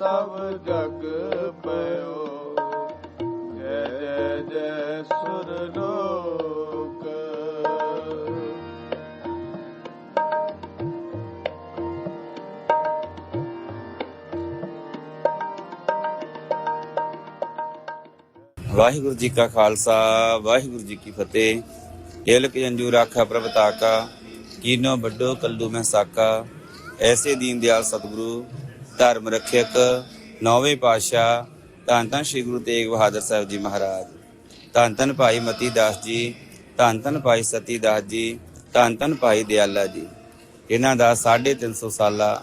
ਸਭ ਜਗ ਪਇਓ ਜੈ ਜੈ ਜੈ ਸੁਰ ਲੋਕ। ਵਾਹਿਗੁਰੂ ਜੀ ਕਾ ਖਾਲਸਾ, ਵਾਹਿਗੁਰੂ ਜੀ ਕੀ ਫਤਿਹ। ਏਲਕ ਜੰਜੂ ਰਾਖਾ ਪ੍ਰਭ ਤਾਕਾ, ਕੀਨੋ ਵੱਡੋ ਕੱਲੂ ਮੈਂ ਸਾਕਾ। ਐਸੇ ਦੀਨ ਦਿਆਲ ਸਤਿਗੁਰੂ ਧਰਮ ਰੱਖਿਅਕ ਨੌਵੇਂ ਪਾਤਸ਼ਾਹ ਧੰਨ ਧੰਨ ਸ੍ਰੀ ਗੁਰੂ ਤੇਗ ਬਹਾਦਰ ਸਾਹਿਬ ਜੀ ਮਹਾਰਾਜ। ਧੰਨ ਧੰਨ ਭਾਈ ਮਤੀ ਦਾਸ ਜੀ, ਧੰਨ ਧੰਨ ਭਾਈ ਸਤੀ ਦਾਸ ਜੀ, ਧੰਨ ਧੰਨ ਭਾਈ ਦਿਆਲਾ ਜੀ। ਇਹਨਾਂ ਦਾ 350 ਸਾਲਾ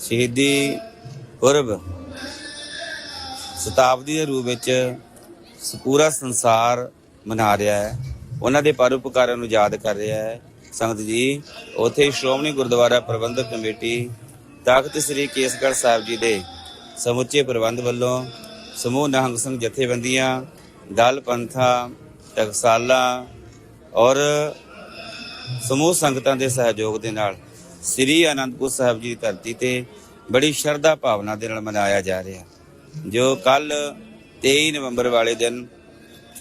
ਸ਼ਹੀਦੀ ਪੁਰਬ ਸ਼ਤਾਬਦੀ ਦੇ ਰੂਪ ਵਿੱਚ ਪੂਰਾ ਸੰਸਾਰ ਮਨਾ ਰਿਹਾ ਹੈ। ਉਹਨਾਂ ਦੇ ਪਰਉਪਕਾਰਾਂ ਨੂੰ ਯਾਦ ਕਰ ਰਿਹਾ ਹੈ। ਸੰਗਤ ਜੀ, ਉਥੇ ਸ਼੍ਰੋਮਣੀ ਗੁਰਦੁਆਰਾ ਪ੍ਰਬੰਧਕ ਕਮੇਟੀ ਤਖਤ ਸ੍ਰੀ ਕੇਸਗੜ੍ਹ ਸਾਹਿਬ ਜੀ ਦੇ ਸਮੁੱਚੇ ਪ੍ਰਬੰਧ ਵੱਲੋਂ ਸਮੂਹ ਨਹੰਗ ਸਿੰਘ ਜਥੇਬੰਦੀਆਂ, ਦਲ ਪੰਥਾ, ਟਕਸਾਲਾ ਔਰ ਸਮੂਹ ਸੰਗਤਾਂ ਦੇ ਸਹਿਯੋਗ ਦੇ ਨਾਲ ਸ੍ਰੀ ਅਨੰਦਪੁਰ ਸਾਹਿਬ ਜੀ ਦੀ ਧਰਤੀ ਤੇ ਬੜੀ ਸ਼ਰਧਾ ਭਾਵਨਾ ਦੇ ਨਾਲ ਮਨਾਇਆ ਜਾ ਰਿਹਾ ਜੋ ਕੱਲ 23 ਨਵੰਬਰ ਵਾਲੇ ਦਿਨ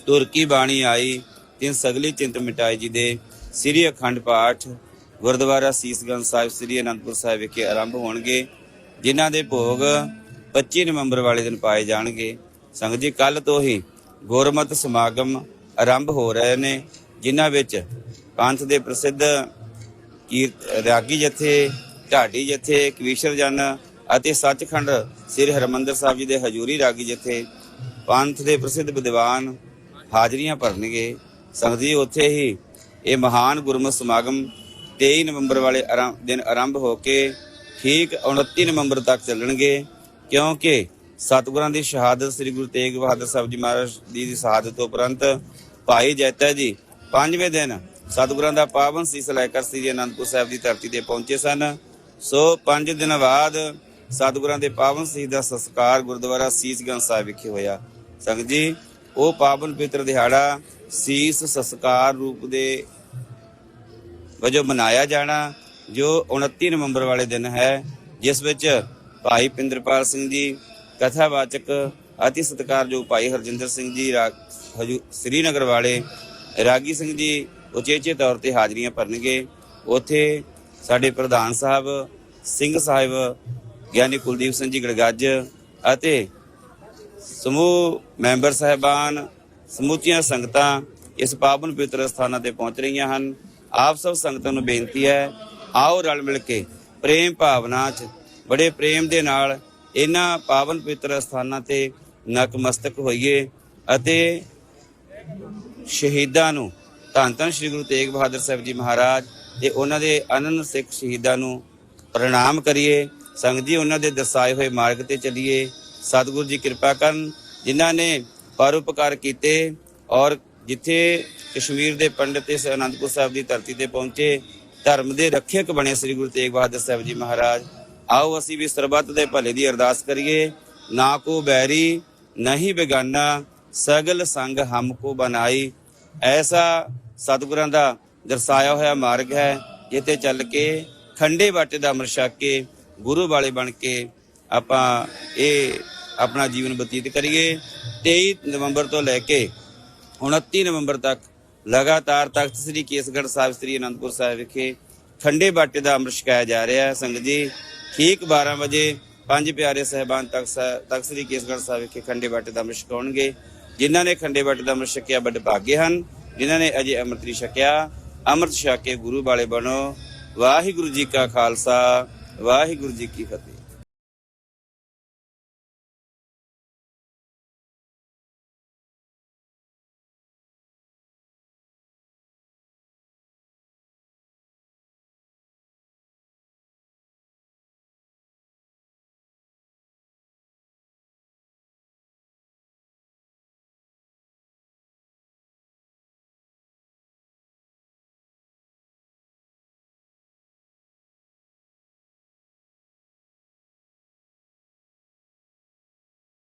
ਤੁਰਕੀ ਬਾਣੀ ਆਈ, ਤਿੰਨ ਸਗਲੀ ਚਿੰਤ ਮਿਟਾਈ ਜੀ ਦੇ ਸ੍ਰੀ ਅਖੰਡ ਪਾਠ ਗੁਰਦੁਆਰਾ ਸੀਸਗੰਜ ਸਾਹਿਬ, ਸ੍ਰੀ ਅਨੰਦਪੁਰ ਸਾਹਿਬ ਵਿਖੇ ਆਰੰਭ ਹੋਣਗੇ, ਜਿਨ੍ਹਾਂ ਦੇ ਭੋਗ 25 ਨਵੰਬਰ ਵਾਲੇ ਦਿਨ ਪਾਏ ਜਾਣਗੇ। ਸੰਗਤ ਜੀ ਕੱਲ ਤੋਂ ਹੀ ਗੁਰਮਤਿ ਸਮਾਗਮ ਆਰੰਭ ਹੋ ਰਹੇ ਨੇ, ਜਿਨ੍ਹਾਂ ਵਿੱਚ ਪੰਥ ਦੇ ਪ੍ਰਸਿੱਧ ਕੀਰਤ, ਰਾਗੀ ਜਥੇ, ਢਾਡੀ ਜਥੇ, ਕਵੀਸ਼ਰ ਜਨ ਅਤੇ ਸੱਚਖੰਡ ਸ੍ਰੀ ਹਰਮੰਦਰ ਸਾਹਿਬ ਜੀ ਦੇ ਹਜੂਰੀ ਰਾਗੀ ਜਥੇ ਪੰਥ ਦੇ ਪ੍ਰਸਿੱਧ ਵਿਦਵਾਨ ਹਾਜ਼ਰੀਆਂ ਭਰਨਗੇ। ਸੰਗਤ ਜੀ, ਉੱਥੇ ਹੀ ਇਹ ਮਹਾਨ ਗੁਰਮਤਿ ਸਮਾਗਮ 23 ਨਵੰਬਰ ਵਾਲੇ ਦਿਨ ਆਰੰਭ ਹੋ ਕੇ ਠੀਕ 29 ਨਵੰਬਰ ਤੱਕ ਚੱਲਣਗੇ, ਕਿਉਂਕਿ ਸਤਿਗੁਰਾਂ ਦੀ ਸ਼ਹਾਦਤ, ਸ੍ਰੀ ਗੁਰੂ ਤੇਗ ਬਹਾਦਰ ਸਾਹਿਬ ਜੀ ਮਹਾਰਾਜ ਦੀ ਸ਼ਹਾਦਤ ਉਪਰੰਤ ਭਾਈ ਜੈਤਾ ਜੀ। ਪੰਜਵੇਂ ਦਿਨ ਸਤਿਗੁਰਾਂ ਦਾ ਪਾਵਨ ਸੀਸ ਲੈ ਕਰ ਸ੍ਰੀ ਅਨੰਦਪੁਰ ਸਾਹਿਬ ਦੀ ਧਰਤੀ ਤੇ ਪਹੁੰਚੇ ਸਨ। ਸੋ ਪੰਜ ਦਿਨ ਬਾਅਦ ਸਤਿਗੁਰਾਂ ਦੇ ਪਾਵਨ ਸੀਸ ਦਾ ਸੰਸਕਾਰ ਗੁਰਦੁਆਰਾ ਸੀਸਗੰਜ ਸਾਹਿਬ ਵਿਖੇ ਹੋਇਆ। ਸੰਗਤ ਜੀ, ਉਹ ਪਾਵਨ ਪਿੱਤਰ ਦਿਹਾੜਾ ਸੀਸ ਸੰਸਕਾਰ ਰੂਪ ਦੇ ਵਜੋਂ ਮਨਾਇਆ ਜਾਣਾ, ਜੋ 29 ਨਵੰਬਰ ਵਾਲੇ ਦਿਨ ਹੈ, ਜਿਸ ਵਿੱਚ ਭਾਈ ਪਿੰਦਰਪਾਲ ਸਿੰਘ ਜੀ ਕਥਾਵਾਚਕ ਅਤੀ ਸਤਿਕਾਰਯੋਗ ਭਾਈ ਹਰਜਿੰਦਰ ਸਿੰਘ ਜੀ ਰਾ- ਹਜੂ, ਸ੍ਰੀਨਗਰ ਵਾਲੇ ਰਾਗੀ ਸਿੰਘ ਜੀ ਉਚੇਚੇ ਤੌਰ ਤੇ ਹਾਜ਼ਰੀਆਂ ਭਰਨਗੇ। ਉਥੇ ਸਾਡੇ ਪ੍ਰਧਾਨ ਸਾਹਿਬ ਸਿੰਘ ਸਾਹਿਬ, ਗਿਆਨੀ ਕੁਲਦੀਪ ਸਿੰਘ ਜੀ ਗੜਗੱਜ ਅਤੇ ਸਮੂਹ ਮੈਂਬਰ ਸਹਿਬਾਨ, ਸਮੁੱਚੀਆਂ ਸੰਗਤਾਂ ਇਸ ਪਾਵਨ ਪਵਿੱਤਰ ਸਥਾਨਾਂ ਤੇ ਪਹੁੰਚ ਰਹੀਆਂ ਹਨ। ਆਪ ਸਭ ਸੰਗਤਾਂ ਨੂੰ ਬੇਨਤੀ ਹੈ, ਆਓ ਰਲ ਮਿਲ ਕੇ ਪ੍ਰੇਮ ਭਾਵਨਾ 'ਚ, ਬੜੇ ਪ੍ਰੇਮ ਦੇ ਨਾਲ ਇਹਨਾਂ ਪਾਵਨ ਪਵਿੱਤਰ ਸਥਾਨਾਂ ਤੇ ਨਕਮਸਤਕ ਹੋਈਏ ਅਤੇ ਸ਼ਹੀਦਾਂ ਨੂੰ, ਧੰਨ ਧੰਨ ਸ੍ਰੀ ਗੁਰੂ ਤੇਗ ਬਹਾਦਰ ਸਾਹਿਬ ਜੀ ਮਹਾਰਾਜ ਤੇ ਉਹਨਾਂ ਦੇ ਅਨੰਨ ਸਿੱਖ ਸ਼ਹੀਦਾਂ ਨੂੰ ਪ੍ਰਣਾਮ ਕਰੀਏ, ਸੰਗਤ ਜੀ ਉਹਨਾਂ ਦੇ ਦਰਸਾਏ ਹੋਏ ਮਾਰਗ ਤੇ ਚੱਲੀਏ। ਸਤਿਗੁਰੂ ਜੀ ਕਿਰਪਾ ਕਰਨ, ਜਿਨ੍ਹਾਂ ਨੇ ਪਰਉਪਕਾਰ ਕੀਤੇ ਔਰ ਜਿੱਥੇ ਕਸ਼ਮੀਰ ਦੇ ਪੰਡਿਤ ਇਸ ਅਨੰਦਪੁਰ ਸਾਹਿਬ ਦੀ ਧਰਤੀ ਤੇ ਪਹੁੰਚੇ, ਧਰਮ ਦੇ ਰੱਖਿਅਕ ਬਣੇ ਸ੍ਰੀ ਗੁਰੂ ਤੇਗ ਬਹਾਦਰ ਸਾਹਿਬ ਜੀ ਮਹਾਰਾਜ। ਆਓ ਅਸੀਂ ਵੀ ਸਰਬੱਤ ਦੇ ਭਲੇ ਦੀ ਅਰਦਾਸ ਕਰੀਏ। ਨਾ ਕੋ ਬੈਰੀ ਨਹੀਂ ਬੇਗਾਨਾ, ਸਗਲ ਸੰਗ ਹਮਕੋ ਬਨਾਈ। ਐਸਾ ਸਤਿਗੁਰਾਂ ਦਾ ਦਰਸਾਇਆ ਹੋਇਆ ਮਾਰਗ ਹੈ, ਜਿੱਥੇ ਚੱਲ ਕੇ ਖੰਡੇ ਬਾਟੇ ਦਾ ਅਮਰ ਛਕ ਕੇ ਗੁਰੂ ਵਾਲੇ ਬਣ ਕੇ ਆਪਾਂ ਇਹ ਆਪਣਾ ਜੀਵਨ ਬਤੀਤ ਕਰੀਏ। 23 ਨਵੰਬਰ ਤੋਂ ਲੈ ਕੇ 29 ਨਵੰਬਰ ਤੱਕ ਲਗਾਤਾਰ ਤਖਤ ਸ੍ਰੀ ਕੇਸਗੜ੍ਹ ਸਾਹਿਬ, ਸ੍ਰੀ ਅਨੰਦਪੁਰ ਸਾਹਿਬ ਵਿਖੇ ਖੰਡੇ ਬਾਟੇ ਦਾ ਅੰਮ੍ਰਿਤ ਛਕਾਇਆ ਜਾ ਰਿਹਾ ਹੈ। ਸੰਗਤ ਜੀ, ਠੀਕ 12 ਵਜੇ ਪੰਜ ਪਿਆਰੇ ਸਹਿਬਾਨ ਤਖਤ ਤਖਤ ਸ੍ਰੀ ਕੇਸਗੜ੍ਹ ਸਾਹਿਬ ਵਿਖੇ ਖੰਡੇ ਬਾਟੇ ਦਾ ਅੰਮ੍ਰਿਤ ਛਕਾਉਣਗੇ। ਜਿਨ੍ਹਾਂ ਨੇ ਖੰਡੇ ਬਾਟੇ ਦਾ ਅੰਮ੍ਰਿਤ ਛਕਿਆ, ਵੱਡ ਭਾਗੇ ਹਨ। ਜਿਨ੍ਹਾਂ ਨੇ ਅਜੇ ਅੰਮ੍ਰਿਤ ਨਹੀਂ ਛਕਿਆ, ਅੰਮ੍ਰਿਤ ਛਕ ਕੇ ਗੁਰੂ ਵਾਲੇ ਬਣੋ। ਵਾਹਿਗੁਰੂ ਜੀ ਕਾ ਖਾਲਸਾ, ਵਾਹਿਗੁਰੂ ਜੀ ਕੀ ਫਤਿਹ।